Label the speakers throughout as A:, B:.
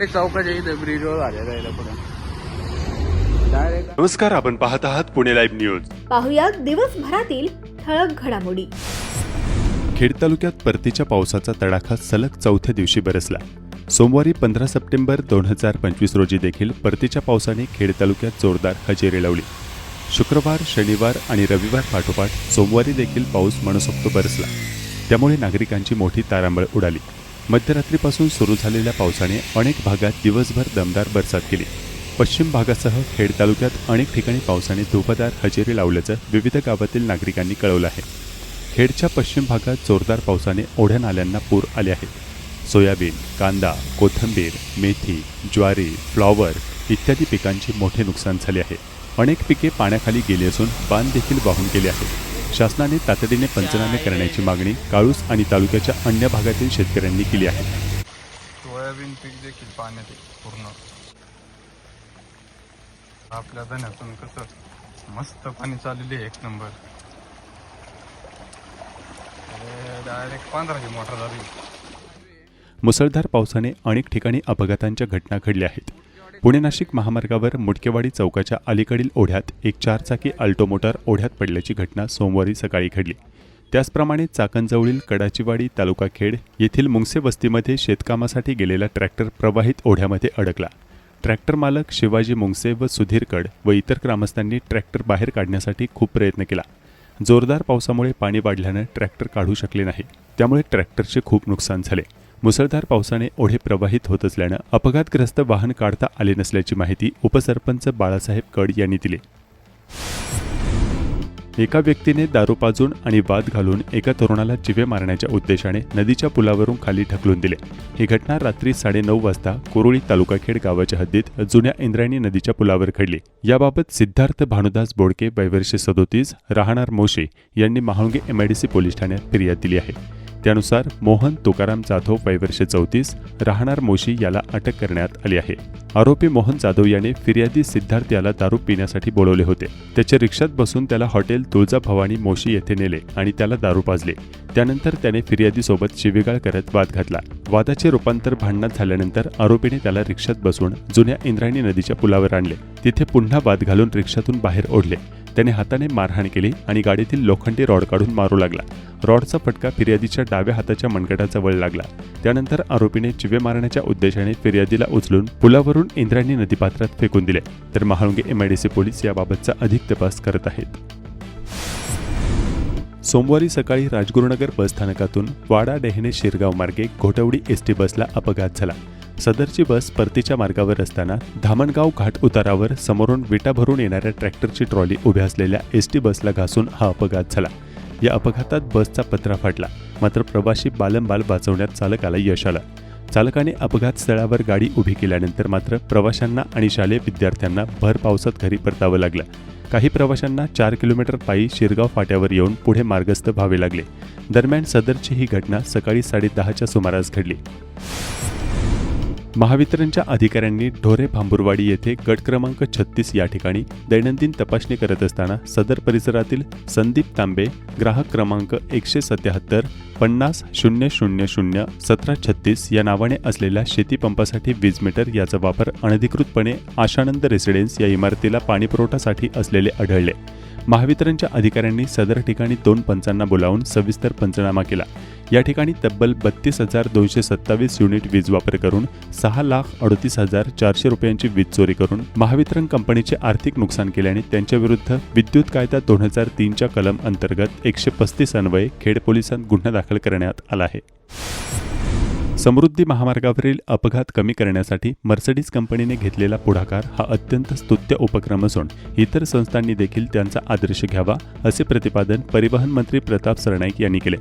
A: ते चौकाच्या इथं ब्रिजवर आलेलं आहे पुढे. डायरेक्ट
B: नमस्कार आपण पाहत आहात पुणे लाईव्ह न्यूज.
C: पाहुयात दिवसभरातील ठळक घडामोडी.
B: खेड तालुक्यात परतीच्या पावसाचा तडाखा सलग चौथ्या दिवशी बरसला. सोमवारी पंधरा सप्टेंबर दोन हजार पंचवीस रोजी देखील परतीच्या पावसाने खेड तालुक्यात जोरदार हजेरी लावली. शुक्रवार शनिवार आणि रविवार पाठोपाठ सोमवारी देखील पाऊस मनसोक्त बरसला. त्यामुळे नागरिकांची मोठी तारांबळ उडाली. मध्यरात्रीपासून सुरू झालेल्या पावसाने अनेक भागात दिवसभर दमदार बरसात केली. पश्चिम भागासह खेड तालुक्यात अनेक ठिकाणी पावसाने धुपदार हजेरी लावल्याचं विविध गावातील नागरिकांनी कळवलं आहे. खेडच्या पश्चिम भागात जोरदार पावसाने ओढ्या नाल्यांना पूर आले आहेत. सोयाबीन कांदा कोथिंबीर मेथी ज्वारी फ्लॉवर इत्यादी पिकांचे मोठे नुकसान झाले आहे. अनेक पिके पाण्याखाली गेली असून पान देखील वाहून गेले आहेत. शासनाने तातडीने पंचनामे करण्याची मागणी काळूस आणि तालुक्याच्या अन्य भागातील शेतकऱ्यांनी केली आहे.
A: सोयाबीन पीक देखील पाण्यात पूर्ण. आपल्या धन्यातून कसं मस्त पाणी चाललेले आहे एक नंबर. डायरेक्ट पंधराची मोटर झाली.
B: मुसळधार पावसाने अनेक ठिकाणी अपघातांच्या घटना घडल्या आहेत. पुणे नाशिक महामार्गावर मुटकेवाडी चौकाच्या अलीकडील ओढ्यात एक चारचाकी अल्टो मोटार ओढ्यात पडल्याची घटना सोमवारी सकाळी घडली. त्याचप्रमाणे चाकणजवळील कडाचीवाडी तालुका खेड येथील मुंगसे वस्तीमध्ये शेतकामासाठी गेलेला ट्रॅक्टर प्रवाहित ओढ्यामध्ये अडकला. ट्रॅक्टर मालक शिवाजी मुंगसे व सुधीर कड व इतर ग्रामस्थांनी ट्रॅक्टर बाहेर काढण्यासाठी खूप प्रयत्न केला. जोरदार पावसामुळे पाणी वाढल्यानं ट्रॅक्टर काढू शकले नाही. त्यामुळे ट्रॅक्टरचे खूप नुकसान झाले. मुसळधार पावसाने ओढे प्रवाहित होत असल्यानं अपघातग्रस्त वाहन काढता आले नसल्याची माहिती उपसरपंच बाळासाहेब कड यांनी दिली. एका व्यक्तीने दारू पाजून आणि वाद घालून एका तरुणाला जिवे मारण्याच्या उद्देशाने नदीच्या पुलावरून खाली ढकलून दिले. ही घटना रात्री साडेनऊ वाजता कोरोळी तालुकाखेड गावाच्या हद्दीत जुन्या इंद्रायणी नदीच्या पुलावर घडली. याबाबत सिद्धार्थ भानुदास बोडके वैवर्षे सदोतीस राहणार मोशे यांनी महाळुंगे एमआयडीसी पोलीस ठाण्यात फिर्याद दिली आहे. त्यानुसार मोहन तुकाराम जाधव वैवर्ष चौतीस राहणार मोशी याला अटक करण्यात आली आहे. आरोपी मोहन जाधव याने फिर्यादी सिद्धार्थ याला दारू पिण्यासाठी बोलवले होते. त्याच्या रिक्षात बसून त्याला हॉटेल तुळजा भवानी मोशी येथे नेले आणि त्याला दारू पाजले. त्यानंतर त्याने फिर्यादीसोबत शिवीगाळ करत वाद घातला. वादाचे रूपांतर भांडणात झाल्यानंतर आरोपीने त्याला रिक्षात बसून जुन्या इंद्रायणी नदीच्या पुलावर आणले. तिथे पुन्हा वाद घालून रिक्षातून बाहेर ओढले. त्याने हाताने मारहाण केली आणि गाडीतील लोखंडी रॉड काढून मारू लागला. रॉडचा फटका फिर्यादीच्या डाव्या हाताच्या मनगटाजवळ लागला. त्यानंतर आरोपीने चिवे मारण्याच्या उद्देशाने फिर्यादीला उचलून पुलावरून इंद्रायणी नदीपात्रात फेकून दिले. तर महाळुंगे एमआयडीसी पोलीस याबाबतचा अधिक तपास करत आहेत. सोमवारी सकाळी राजगुरुनगर बस स्थानकातून वाडा डेहणे शिरगाव मार्गे घोटवडी एस टी बसला अपघात झाला. सदरची बस परतीच्या मार्गावर असताना धामणगाव घाट उतारावर समोरून विटा भरून येणाऱ्या ट्रॅक्टरची ट्रॉली उभ्या असलेल्या एस टी बसला घासून हा अपघात झाला. या अपघातात बसचा पत्रा फाटला. मात्र प्रवाशी बालंबाल वाचवण्यात चालकाला यश आलं. चालकाने अपघात स्थळावर गाडी उभी केल्यानंतर मात्र प्रवाशांना आणि शालेय विद्यार्थ्यांना भर पावसात घरी परतावं लागलं. काही प्रवाशांना चार किलोमीटर पायी शिरगाव फाट्यावर येऊन पुढे मार्गस्थ व्हावे लागले. दरम्यान सदरची ही घटना सकाळी साडेदहाच्या सुमारास घडली. महावितरणच्या अधिकाऱ्यांनी ढोरे भांबुरवाडी येथे गट क्रमांक छत्तीस या ठिकाणी दैनंदिन तपासणी करत असताना सदर परिसरातील संदीप तांबे ग्राहक क्रमांक एकशे सत्याहत्तर पन्नास शून्य शून्य शून्य सतरा छत्तीस या नावाने असलेल्या शेतीपंपासाठी वीज मीटर याचा वापर अनधिकृतपणे आशानंद रेसिडेन्स या इमारतीला पाणीपुरवठासाठी असलेले आढळले. महावितरणच्या अधिकाऱ्यांनी सदर ठिकाणी दोन पंचांना बोलावून सविस्तर पंचनामा केला. या ठिकाणी तब्बल बत्तीस हजार दोनशे सत्तावीस युनिट वीज वापर करून सहा लाख अडतीस हजार चारशे रुपयांची वीज चोरी करून महावितरण कंपनीचे आर्थिक नुकसान केल्याने त्यांच्याविरुद्ध विद्युत कायदा दोन हजार तीनच्या कलम अंतर्गत एकशे पस्तीस अन्वये खेड पोलिसांत गुन्हा दाखल करण्यात आला आहे. समृद्धी महामार्गावरील अपघात कमी करण्यासाठी मर्सडीज कंपनीने घेतलेला पुढाकार हा अत्यंत स्तुत्य उपक्रम असून इतर संस्थांनी देखील त्यांचा आदर्श घ्यावा असे प्रतिपादन परिवहन मंत्री प्रताप सरनाईक यांनी केले.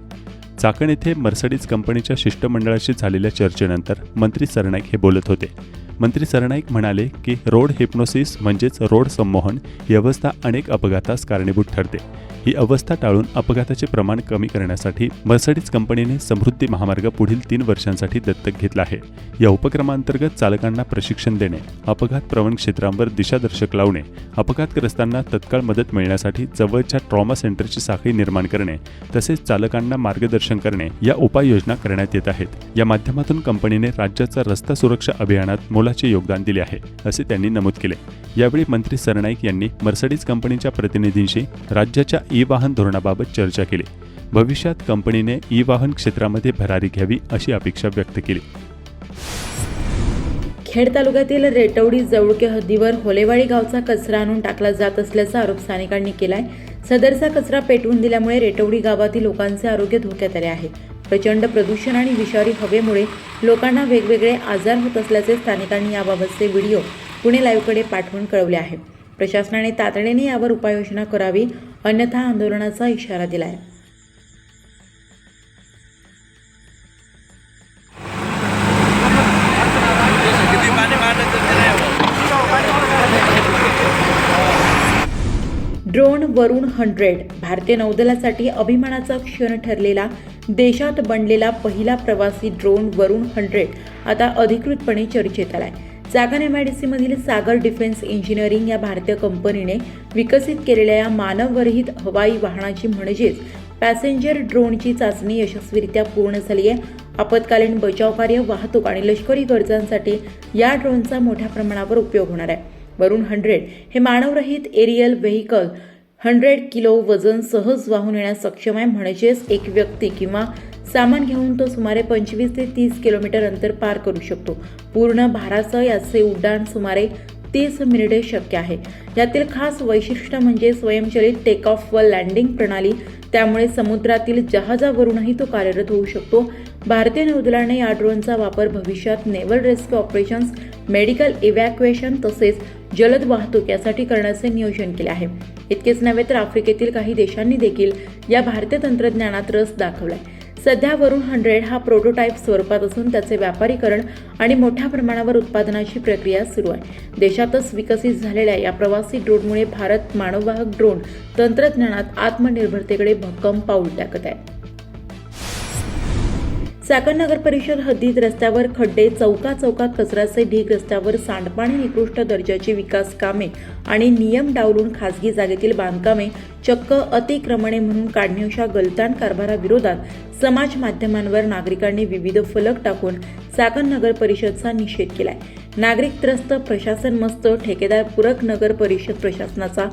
B: चाकण येथे मर्सडीज कंपनीच्या शिष्टमंडळाशी झालेल्या चर्चेनंतर मंत्री सरनाईक हे बोलत होते. मंत्री सरनाईक म्हणाले की रोड हिप्नोसिस म्हणजेच रोड संमोहन व्यवस्था अनेक अपघातास कारणीभूत ठरते. ही अवस्था टाळून अपघाताचे प्रमाण कमी करण्यासाठी मर्सडीज कंपनीने समृद्धी महामार्ग पुढील तीन वर्षांसाठी दत्तक घेतला आहे. या उपक्रमांतर्गत चालकांना प्रशिक्षण देणे अपघात प्रवण क्षेत्रांवर दिशादर्शक लावणे अपघातग्रस्तांना तत्काळ मदत मिळण्यासाठी जवळच्या ट्रॉमा सेंटरची साखळी निर्माण करणे तसेच चालकांना मार्गदर्शन करणे या उपाययोजना करण्यात येत आहेत. या माध्यमातून कंपनीने राज्याचा रस्ता सुरक्षा अभियानात मोलाचे योगदान दिले आहे असे त्यांनी नमूद केले. यावेळी मंत्री सरनाईक यांनी मर्सडीज कंपनीच्या प्रतिनिधींशी राज्याच्या ई वाहन धोरणाबाबत चर्चा केली. भविष्यात कंपनीने ई वाहन क्षेत्रामध्ये भरारी घ्यावी अशी अपेक्षा व्यक्त केली.
D: खेड तालुक्यातील रेटवडी जवळके हद्दीवर होलेवाडी गावचा कचरा आणून टाकला जात असल्याचा आरोप स्थानिकांनी केलाय. सदरचा कचरा पेटवून दिल्यामुळे रेटवडी गावातील लोकांचे आरोग्य धोक्यात आले आहे. प्रचंड प्रदूषण आणि विषारी हवेमुळे लोकांना वेगवेगळे आजार होत असल्याचे स्थानिकांनी याबाबतचे व्हिडिओ पुणे लाईव्हकडे पाठवून कळवले आहे. प्रशासनाने तातडीने यावर उपाययोजना करावी अन्यथा आंदोलनाचा इशारा दिला आहे ड्रोन वरुण हंड्रेड भारतीय नौदलासाठी अभिमानाचा क्षण ठरलेला देशात बनलेला पहिला प्रवासी ड्रोन वरुण हंड्रेड आता अधिकृतपणे चर्चेत आलाय. जाग्यान एम आय डी मधील सागर डिफेन्स इंजिनिअरिंग या भारतीय कंपनीने विकसित केलेल्या या मानवरहित हवाई वाहनाची म्हणजेच पॅसेंजर ड्रोनची चाचणी यशस्वीरित्या पूर्ण झाली आहे. आपत्कालीन बचाव कार्य वाहतूक आणि लष्करी गरजांसाठी या ड्रोनचा मोठ्या प्रमाणावर उपयोग होणार आहे. वरून हंड्रेड हे मानवरहित एरियल व्हेकल हंड्रेड किलो वजन सहज वाहून येण्यास सक्षम आहे. म्हणजेच एक व्यक्ती किंवा सामान घेऊन तो सुमारे पंचवीस ते तीस किलोमीटर अंतर पार करू शकतो. पूर्ण भारासह याचे उड्डाण सुमारे तीस मिनिटे शक्य आहे. यातील खास वैशिष्ट्य म्हणजे स्वयंचलित टेक ऑफ व लँडिंग प्रणाली. त्यामुळे समुद्रातील जहाजावरूनही तो कार्यरत होऊ शकतो. भारतीय नौदलाने या ड्रोनचा वापर भविष्यात naval rescue operations medical evacuation तसेच जलद वाहतूक यासाठी करण्याचे नियोजन केले आहे. इतकेच नव्हे तर आफ्रिकेतील काही देशांनी देखील या भारतीय तंत्रज्ञानात रस दाखवलाय. सध्या वरुण हंड्रेड हा प्रोटोटाईप स्वरूपात असून त्याचे व्यापारीकरण आणि मोठ्या प्रमाणावर उत्पादनाची प्रक्रिया सुरू आहे. देशातच विकसित झालेल्या या प्रवासी ड्रोनमुळे भारत मानववाहक ड्रोन तंत्रज्ञानात आत्मनिर्भरतेकडे भक्कम पाऊल टाकत आहे. चाकण नगर परिषद हद्दीत रस्त्यावर खड्डे चौका चौकात कचऱ्याचे ढीग रस्त्यावर सांडपाणी निकृष्ट दर्जाची विकास कामे आणि नियम डावलून खासगी जागेतील बांधकामे चक्क अतिक्रमणे म्हणून काढणे अशा गलतान कारभाराविरोधात समाज माध्यमांवर नागरिकांनी विविध फलक टाकून चाकण नगर परिषदचा निषेध केलाय. नागरिक त्रस्त प्रशासन मस्त ठेकेदार पूरक नगर परिषद प्रशासनाचा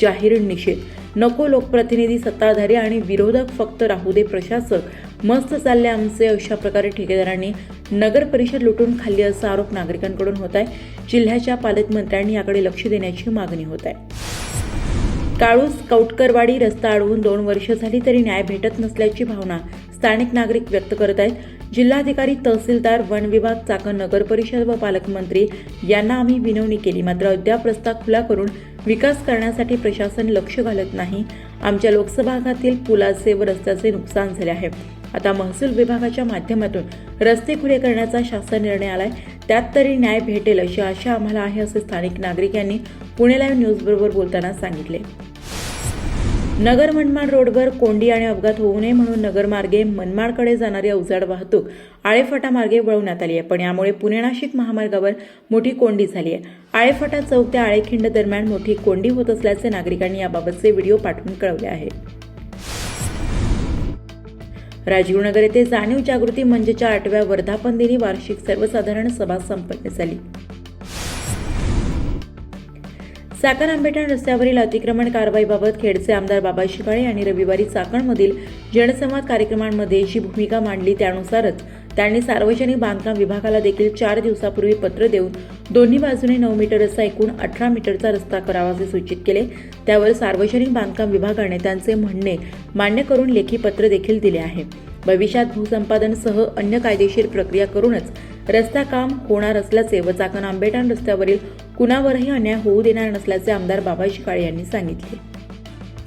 D: जाहीर निषेध. नको लोकप्रतिनिधी सत्ताधारी आणि विरोधक फक्त राहू दे प्रशासक. मस्त चालले आमचे अशा प्रकारे ठेकेदारांनी नगर परिषद लुटून खाल्ली असा आरोप नागरिकांकडून होत आहे. जिल्ह्याच्या पालकमंत्र्यांनी याकडे लक्ष देण्याची मागणी होत आहे. काळूस कौटकरवाडी रस्ता अडवून दोन वर्ष झाली तरी न्याय भेटत नसल्याची भावना स्थानिक नागरिक व्यक्त करत आहेत. जिल्हाधिकारी तहसीलदार वन विभाग चाकण नगर परिषद व पालकमंत्री यांना आम्ही विनवणी केली. मात्र अद्याप रस्ता खुला करून विकास करण्यासाठी प्रशासन लक्ष घालत नाही. आमच्या लोकसभागातील पुलाचे व रस्त्याचे नुकसान झाले आहे. आता महसूल विभागाच्या माध्यमातून रस्ते खुले करण्याचा शासन निर्णय आलाय. त्यात तरी न्याय भेटेल अशी आशा आम्हाला आहे असे स्थानिक नागरिकांनी पुणे लाईव्ह न्यूजबरोबर बोलताना सांगितले. नगर मनमाड रोडवर कोंडी आणि अपघात होऊ नये म्हणून नगरमार्गे मनमाडकडे जाणारी अवजड वाहतूक आळेफाटा मार्गे वळवण्यात आली आहे. पण यामुळे पुणे नाशिक महामार्गावर मोठी कोंडी झाली आहे. आळेफाटा चौक ते आळेखिंड दरम्यान मोठी कोंडी होत असल्याचे नागरिकांनी याबाबतचे व्हिडिओ पाठवून कळवले आहे. राजीवनगर येथे जाणीव जागृती मंचच्या आठव्या वर्धापन दिनी वार्षिक सर्वसाधारण सभा संपन्न झाली. चाकण आंबेठण रस्त्यावरील अतिक्रमण कारवाईबाबत खेडचे आमदार बाबा शिकाळे यांनी रविवारी चाकणमधील जनसंवाद कार्यक्रमांमध्ये जी भूमिका मांडली त्यानुसारच त्यांनी सार्वजनिक बांधकाम विभागाला देखील चार दिवसापूर्वी पत्र देऊन दोन्ही बाजूने नऊ मीटर असा एकूण अठरा मीटरचा रस्ता करावा असे सूचित केले. त्यावर सार्वजनिक बांधकाम विभागाने त्यांचे म्हणणे मान्य करून लेखी पत्र देखील दिले आहे. भविष्यात भूसंपादनसह अन्य कायदेशीर प्रक्रिया करूनच रस्ता काम होणार असल्याचे व चाकण आंबेटाण रस्त्यावरील कुणावरही अन्याय होऊ देणार नसल्याचे आमदार बाबा शिकाळे यांनी सांगितले.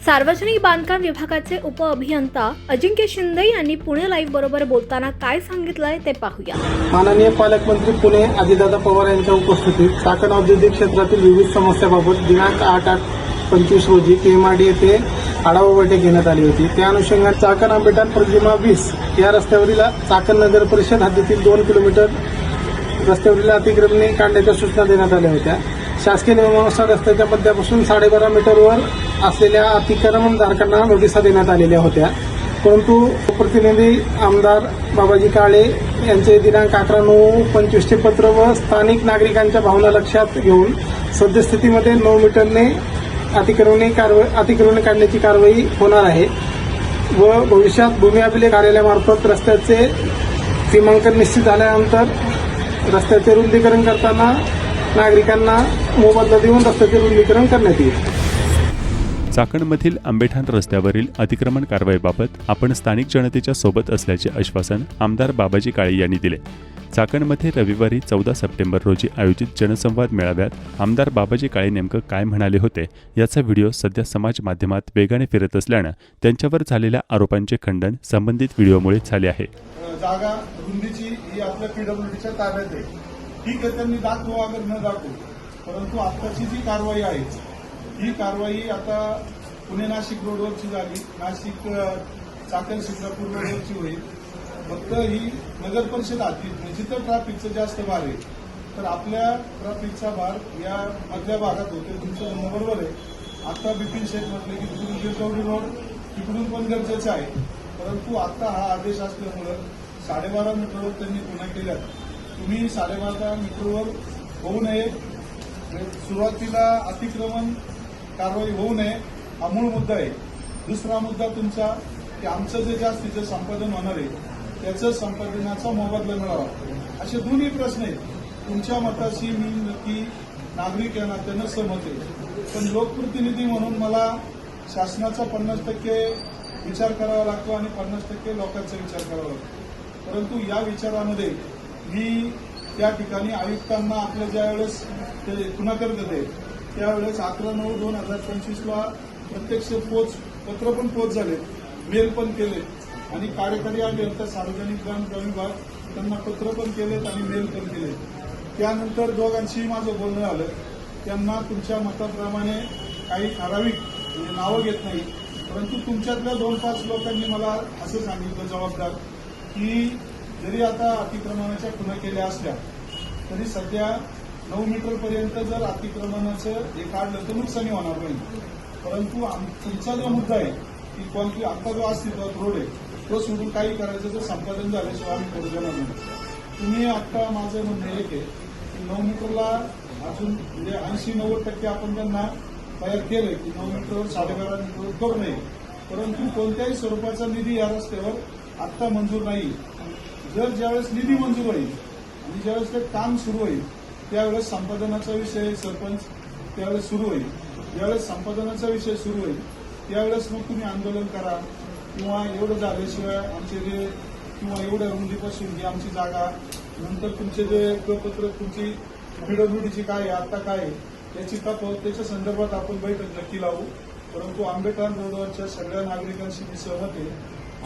C: सार्वजनिक बांधकाम विभागाचे उपअभियंता अजिंक्य शिंदे यांनी पुणे लाईव्ह बरोबर बोलताना काय सांगितलंय ते पाहूया.
E: माननीय पालकमंत्री पुणे अजितदादा पवार यांच्या उपस्थितीत चाकण औद्योगिक क्षेत्रातील विविध समस्याबाबत दिनांक आठ आठ पंचवीस रोजी के एम आर डी येथे आढावा बैठक घेण्यात आली होती. त्या अनुषंगाने चाकण आंबेठाण प्रतिमा वीस या रस्त्यावरील चाकण नगर परिषद हद्दीतील दोन किलोमीटर रस्त्यावरील अतिक्रमणे काढण्याच्या सूचना देण्यात आल्या होत्या. शासकीय नियमानुसार रस्त्याच्या मध्यापासून साडेबारा मीटरवर असलेल्या अतिक्रमणधारकांना नोटिसा देण्यात आलेल्या होत्या. परंतु प्रतिनिधी आमदार बाबाजी काळे यांचे दिनांक अकरा नऊ पंचवीसचे पत्र व स्थानिक नागरिकांच्या भावना लक्षात घेऊन सद्यस्थितीमध्ये नऊ मीटरने अतिक्रमणे कारवाई अतिक्रमणे काढण्याची कारवाई होणार आहे व भविष्यात भूमी अभिलेख कार्यालयामार्फत रस्त्याचे सीमांकन निश्चित झाल्यानंतर रस्त्याचे रुंदीकरण करताना नागरिकांना मोबदला देऊन रस्त्याचे रुंदीकरण करण्यात येईल.
B: चाकणमधील आंबेठाण रस्त्यावरील अतिक्रमण कारवाईबाबत आपण स्थानिक जनतेच्या सोबत असल्याचे आश्वासन आमदार बाबाजी काळे यांनी दिले. चाकणमध्ये रविवारी चौदा सप्टेंबर रोजी आयोजित जनसंवाद मेळाव्यात आमदार बाबाजी काळे नेमकं काय म्हणाले होते याचा व्हिडिओ सध्या समाज माध्यमात वेगाने फिरत असल्यानं त्यांच्यावर झालेल्या आरोपांचे खंडन संबंधित व्हिडिओमुळे झाले आहे.
F: जागा ही आपल्या पीडब्ल्यूडीच्या ताब्यात आहे. ठीक आहे त्यांनी दाखवू अगर न दाखवू परंतु आत्ताची जी कारवाई आहे ही कारवाई आता पुणे नाशिक रोडवरची झाली. नाशिक चाकण शिक्रापूर रोडवरची होईल. फक्त ही नगर परिषद हद्दीत म्हणजे जिथं ट्रॅफिकचं जास्त भार आहे तर आपल्या ट्रॅफिकचा भार या मधल्या भागात होतो तुमचं म्हणणं बरोबर आहे. आता बिपिन शेठ म्हटलं की तिकडून गिरगवडी रोड तिकडून पण गरजेचं आहे. परंतु आता हा आदेश असल्यामुळं साडेबारा मीटरवर त्यांनी गुन्हा केल्यात. तुम्ही साडेबारा मीटरवर होऊ नये म्हणजे सुरुवातीला अतिक्रमण कारवाई होऊ नये हा मूळ मुद्दा आहे. दुसरा मुद्दा तुमचा की आमचं जे जास्तीचं संपादन होणार आहे त्याचं संपादनाचा मोबदला मिळावा. असे दोन्ही प्रश्न आहेत. तुमच्या मताशी मी नक्की नागरिक या नात्यानं सहमत आहे. पण लोकप्रतिनिधी म्हणून मला शासनाचा पन्नास टक्के विचार करावा लागतो आणि पन्नास टक्के लोकांचा विचार करावा लागतो. परंतु या विचारामध्ये मी त्या ठिकाणी आयुक्तांना आपल्या ज्या वेळेस ते पुन्हा करत होते त्यावेळेस अकरा नऊ दोन हजार पंचवीसला प्रत्यक्ष पोच पत्र पण पोच झाले. मेल पण केले. आणि कार्यकारी अभियंता सार्वजनिक बांधकाम विभाग त्यांना पत्र पण केलेत आणि मेल पण केले त्यानंतर दोघांशीही माझं बोलणं आलं त्यांना तुमच्या मताप्रमाणे काही ठराविक म्हणजे नावं घेत नाही. परंतु तुमच्यातल्या दोन पाच लोकांनी मला असं सांगितलं जबाबदार की जरी आता अतिक्रमणाच्या खुणा केल्या असल्या तरी सध्या नऊ मीटर पर्यंत जर अतिक्रमणाचं हे काढलं तर नुकसानी होणार नाही. परंतु आम- तुमचा जो मुद्दा आहे की कोणती आत्ता जो अस्तित्वात रोड आहे तो सोडून काही करायचं तर संपादन झाल्याशिवाय आम्ही करू देणार नाही. तुम्ही आत्ता माझं म्हणणं एक आहे की नऊ मीटरला अजून म्हणजे ऐंशी नव्वद टक्के आपण त्यांना तयार केलंय की नऊ मीटरवर साडेबारा मीटरवर करू नये. परंतु कोणत्याही स्वरूपाचा निधी या रस्त्यावर आत्ता मंजूर नाही. जर ज्यावेळेस निधी मंजूर होईल आणि ज्यावेळेस ते काम सुरू होईल त्यावेळेस संपादनाचा विषय सरपंच त्यावेळेस सुरू होईल ज्यावेळेस संपादनाचा विषय सुरू होईल त्यावेळेस मग तुम्ही आंदोलन करा किंवा एवढं झाल्याशिवाय आमचे जे किंवा एवढ्या रुंदीपासून जी आमची जागा नंतर तुमचे जे प्रपत्र तुमची पीडब्ल्यूडीची काय आहे आता काय आहे याची तपत त्याच्या संदर्भात आपण बैठक नक्की लावू. परंतु आंबेडकर रोडवरच्या सगळ्या नागरिकांशी मी सहमत आहे.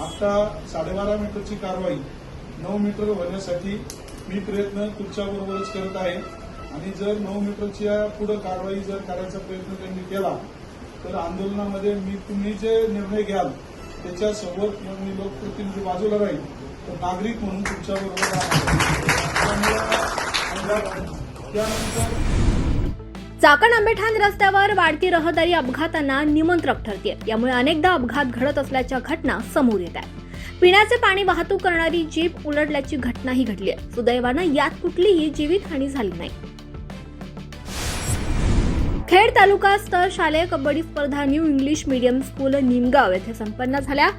F: आता साडेबारा मीटरची कारवाई नऊ मीटर होण्यासाठी मी प्रयत्न तुमच्याबरोबरच करत आहे. आणि जर नऊ मीटरच्या पुढे कारवाई जर करायचा प्रयत्न त्यांनी केला तर आंदोलनामध्ये मी तुम्ही जे निर्णय घ्याल त्याच्यासोबत मी लोकप्रतिनिधी बाजूला राहील. तर नागरिक म्हणून तुमच्याबरोबर त्यानंतर
C: चाकण आंबेठाण रस्त्यावर वाढती रहदारी अपघातांना निमंत्रक ठरते यामुळे अनेकदा अपघात घडत असल्याच्या घटना समोर येत आहेत. पिण्याचे पाणी वाहतूक करणारी जीप उलटल्याची घटनाही घडली आहे. सुदैवानं यात कुठलीही जीवितहानी झाली नाही. खेड तालुका स्तर शालेय कबड्डी स्पर्धा new English medium school Nimgaon येथे संपन्न झाल्या.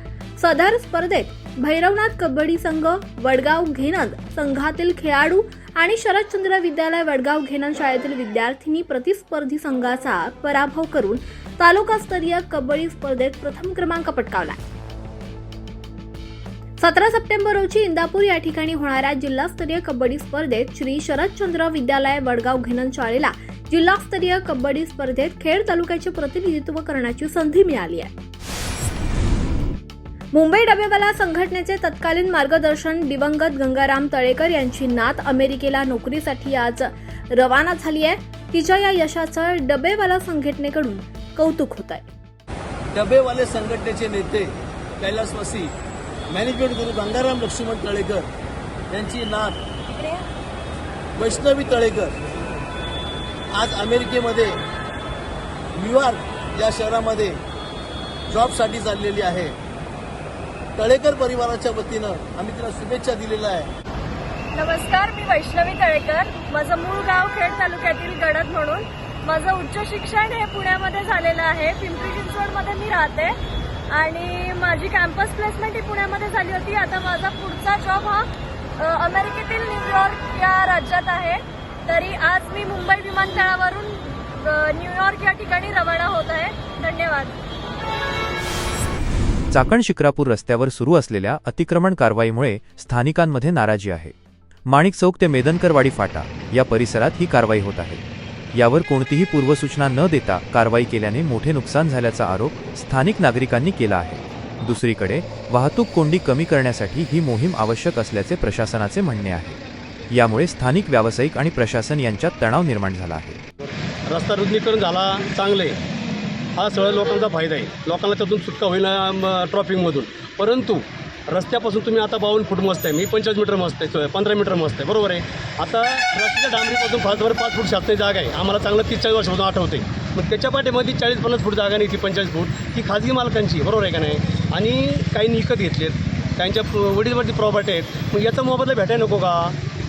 C: सदर स्पर्धेत भैरवनाथ कबड्डी संघ वडगाव घेनंद संघातील खेळाडू आणि शरदचंद्र विद्यालय वडगाव घेनंद शाळेतील विद्यार्थिनी प्रतिस्पर्धी संघाचा पराभव करून तालुकास्तरीय कबड्डी स्पर्धेत प्रथम क्रमांक पटकावला सतरा सप्टेंबर रोजी इंदापूर या ठिकाणी होणाऱ्या जिल्हास्तरीय कबड्डी स्पर्धेत श्री शरदचंद्र विद्यालय वडगाव घेनंद शाळेला जिल्हास्तरीय कबड्डी स्पर्धेत खेड तालुक्याचे प्रतिनिधित्व करण्याची संधी मिळाली आहे. मुंबई डबेवाला संघटनेचे तत्कालीन मार्गदर्शन दिवंगत गंगाराम तळेकर यांची नात अमेरिकेला नोकरीसाठी आज रवाना झाली आहे. तिच्या या यशाचं डबेवाला संघटनेकडून कौतुक होत आहे.
G: डबेवाले संघटनेचे नेते कैलासवासी मॅनेजमेंट गुरु गंगाराम लक्ष्मण तळेकर यांची नात. वैष्णवी तळेकर. आज अमेरिकेमध्ये न्यूयॉर्क या शहरामध्ये जॉबसाठी चाललेली आहे. तळेकर परिवाराच्या वतीनं आम्ही तिला शुभेच्छा दिलेल्या आहे
H: नमस्कार मी वैष्णवी तळेकर. माझं मूळ गाव खेड तालुक्यातील गडद म्हणून. माझं उच्च शिक्षण हे पुण्यामध्ये झालेलं आहे. पिंपरी चिंचवडमध्ये मी राहते. आणि माझी कॅम्पस प्लेसमेंट ही पुण्यामध्ये झाली होती. आता माझा पुढचा जॉब हा अमेरिकेतील न्यूयॉर्क या राज्यात आहे. तरी आज मी मुंबई विमानतळावरून न्यूयॉर्क या ठिकाणी रवाना होत आहे. धन्यवाद.
I: चाकण शिक्रापूर रस्त्यावर सुरू असलेल्या अतिक्रमण कारवाईमुळे स्थानिकांमध्ये नाराजी आहे. माणिक चौक ते मेदनकरवाडी फाटा या परिसरात ही कारवाई होत आहे. यावर कोणतीही पूर्वसूचना न देता कारवाई केल्याने मोठे नुकसान झाल्याचा आरोप स्थानिक नागरिकांनी केला आहे. दुसरीकडे वाहतूक कोंडी कमी करण्यासाठी ही मोहीम आवश्यक असल्याचे प्रशासनाचे म्हणणे आहे. यामुळे स्थानिक व्यावसायिक आणि प्रशासन यांच्यात तणाव निर्माण झाला आहे.
J: रस्ता रुंदीकरण झाला चांगले. हा सगळ्या लोकांचा फायदा आहे. लोकांना त्यातून सुटका होईल ट्रॉफिकमधून परंतु रस्त्यापासून तुम्ही आता बावन्न फूट मस्त आहे. मी पंचवीस मीटर मस्त आहे. पंधरा मीटर मस्त आहे. बरोबर आहे? आता रस्त्याच्या डांबरीपासून फासवर पाच फूट शास्त्री जागा आहे. आम्हाला चांगलं तीस चाळीस वर्षापासून आठवते मग त्याच्या पाठीमध्ये चाळीस पन्नास फूट जागा नाही ती पंचाळीस फूट. ती खाजगी मालकांची बरोबर आहे का नाही? आणि काही विकत घेतलेत. त्यांच्या वडीलवरती प्रॉपर्टी आहेत. मग याचा मोबदला भेटायला नको का?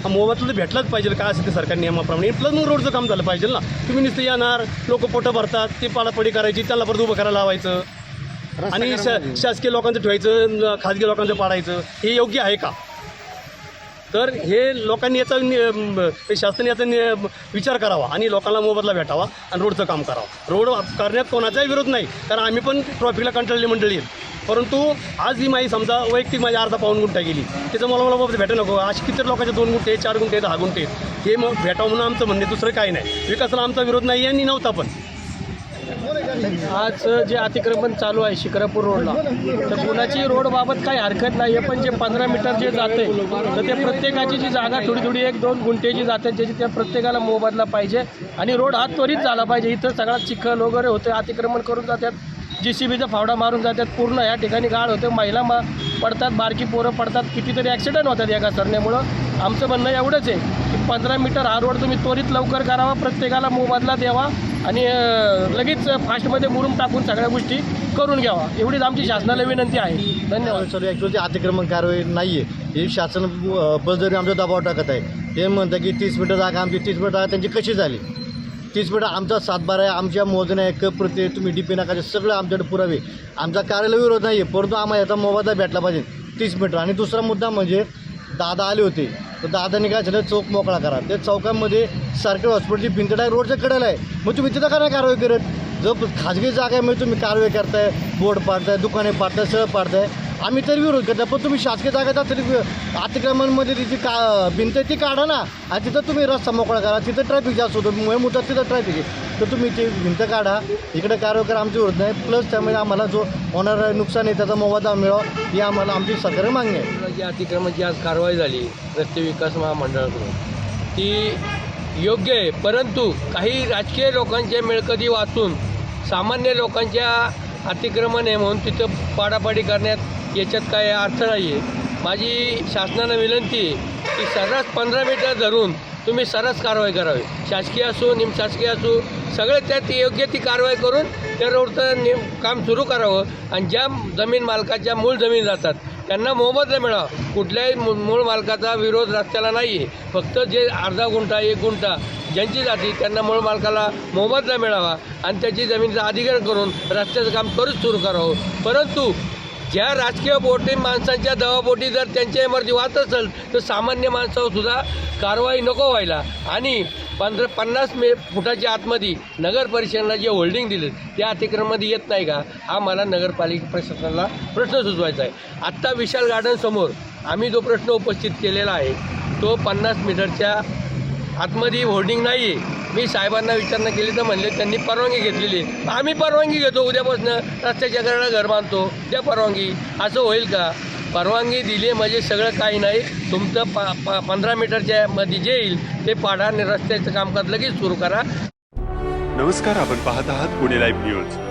J: हा मोबदला तर भेटलाच पाहिजे. काय असेल ते सरकार नियमाप्रमाणे. प्लस मग रोडचं काम झालं पाहिजे ना. तुम्ही नुसतं येणार लोक पोटं भरतात ते पाडापडी करायची त्याला परत उभं करायला लावायचं. आणि श- शासकीय लोकांचं ठेवायचं खाजगी लोकांचं पाडायचं हे योग्य आहे का? तर हे लोकांनी याचा शासनाने याचा नि- विचार करावा आणि लोकांना मोबदला भेटावा आणि रोडचं काम करावं. रोड करण्यात कोणाचाही विरोध नाही कारण आम्ही पण ट्रॉफिकला कंटाळली मंडळी परंतु आज ही माझी समजा वैयक्तिक माझी अर्धा पाऊन गुंठा गेली त्याचं मला मला मोबदला भेटा नको. अशी किती लोकांचे दोन गुंठे चार गुंठे दहा गुंठे. हे मग भेटावं म्हणून आमचं म्हणणे दुसरं काही नाही. विकासाला आमचा विरोध नाही आणि नव्हता पण.
K: आज जे अतिक्रमण चालू आहे शिक्रापूर रोडला तर कुणाची रोडबाबत काही हरकत नाही आहे पण जे पंधरा मीटर जे जाते तर ते प्रत्येकाची जी जागा थोडी थोडी एक दोन गुंठेची जाते त्याची त्या प्रत्येकाला मोबदला पाहिजे आणि रोड हा त्वरित झाला पाहिजे. इथं सगळा चिखल वगैरे होते अतिक्रमण करून जातात जी सी बीचा फावडा मारून जातात पूर्ण या ठिकाणी गाळ होते महिला मा पडतात बारकी पोरं पडतात कितीतरी ॲक्सिडेंट होतात एका सरनेमुळं. आमचं म्हणणं एवढंच आहे की पंधरा मीटर हा रोड तुम्ही त्वरित लवकर करावा प्रत्येकाला मोबदला द्यावा आणि लगेच फास्टमध्ये मुरुम टाकून सगळ्या गोष्टी करून घ्यावा. एवढीच आमची शासनाला विनंती आहे. धन्यवाद.
L: सर ॲक्च्युअली अतिक्रमण कारवाई नाही आहे हे शासन अ, आमचा दबाव टाकत आहे ते म्हणतं की तीस मिनटं जागा आमची तीस मिनटं जागा त्यांची कशी झाली? तीस मिनटं आमचा सातबारा आहे आमच्या मोजण्या कप प्रति तुम्ही डी पी नाकाचे सगळं आमच्याकडे पुरावे. आमचा कार्यालय विरोध नाही आहे परंतु आम्हाला याचा मोबादा भेटला पाहिजे तीस मीटर. आणि दुसरा मुद्दा म्हणजे दादा आले होते. तर दादाने काय झालं? चौक मोकळा करा. त्या चौकामध्ये सरकारी हॉस्पिटलची भिंत डायरेक्ट रोडच्या कडेला आहे. मग तुम्ही तिथं काय नाही कारवाई करत? जो खाजगी जागा आहे म्हणजे तुम्ही कारवाई करताय बोर्ड पाडताय दुकाने पाडताय सळ पाडताय. आम्ही तरी विरोध करतो पण तुम्ही शासकीय जागेत तरी अतिक्रमणमध्ये तिची का भिंत ती काढा ना. आणि तिथं तुम्ही रस्ता मोकळा करा. तिथं ट्रॅफिक जास्त होतं. मुळे मुद्दा तिथं ट्रॅफिक आहे. तर तुम्ही ती भिंत काढा. इकडे कारवाई करा. आमची विरोध नाही. प्लस त्यामुळे आम्हाला जो होणारं नुकसान आहे त्याचा मोबदला मिळावा. ही आम्हाला आमची सरकारी मागणी आहे.
K: जी अतिक्रमणची आज कारवाई झाली रस्ते विकास महामंडळाकडून ती योग्य आहे. परंतु काही राजकीय लोकांच्या मिळकती वाचून सामान्य लोकांच्या अतिक्रमण आहे म्हणून तिथं पाडापाडी करण्यात याच्यात काय अर्थ नाही आहे माझी शासनाला विनंती आहे की सर्रास पंधरा मीटर धरून तुम्ही सर्रास कारवाई करावी. शासकीय असो निमशासकीय असो सगळे त्यात योग्य ती कारवाई करून त्या रोडचं निम काम सुरू करावं. आणि ज्या जमीन मालकाच्या मूळ जमीन जातात त्यांना मोबदला मिळावा. कुठल्याही मू- मूळ मालकाचा विरोध रस्त्याला नाही आहे फक्त जे अर्धा गुंठा एक गुंठा ज्यांची जाती त्यांना मूळ मालकाला मोबदला मिळावा आणि त्याची जमिनीचं अधिग्रहण करून रस्त्याचं काम त्वरित सुरू करावं. परंतु ज्या राजकीय बोटी माणसांच्या दवाबोटी जर त्यांच्या इमारती वाहत असेल तर सामान्य माणसावर सुद्धा कारवाई नको व्हायला. आणि पंधरा पन्नास मे फुटाच्या आतमध्ये नगर परिषदेला जे होल्डिंग दिले त्या अतिक्रमणामध्ये येत नाही का? हा मला नगरपालिका प्रशासनाला प्रश्न सुचवायचा आहे. आत्ता विशाल गार्डनसमोर आम्ही जो प्रश्न उपस्थित केलेला आहे तो पन्नास मीटरच्या आतमध्ये होर्डिंग नाही आहे मी साहेबांना विचारणा केली तर म्हणले त्यांनी परवानगी घेतलेली. आम्ही परवानगी घेतो उद्यापासून रस्त्याच्या घराला घर बांधतो. द्या परवानगी. असं होईल का? परवानगी दिली म्हणजे सगळं काही नाही. तुमचं पा पा पंधरा मीटरच्या मध्ये जे येईल ते पाडा आणि रस्त्याचं कामकाज लगेच सुरू करा.
B: नमस्कार आपण पाहत आहात पुणे लाईव्ह न्यूज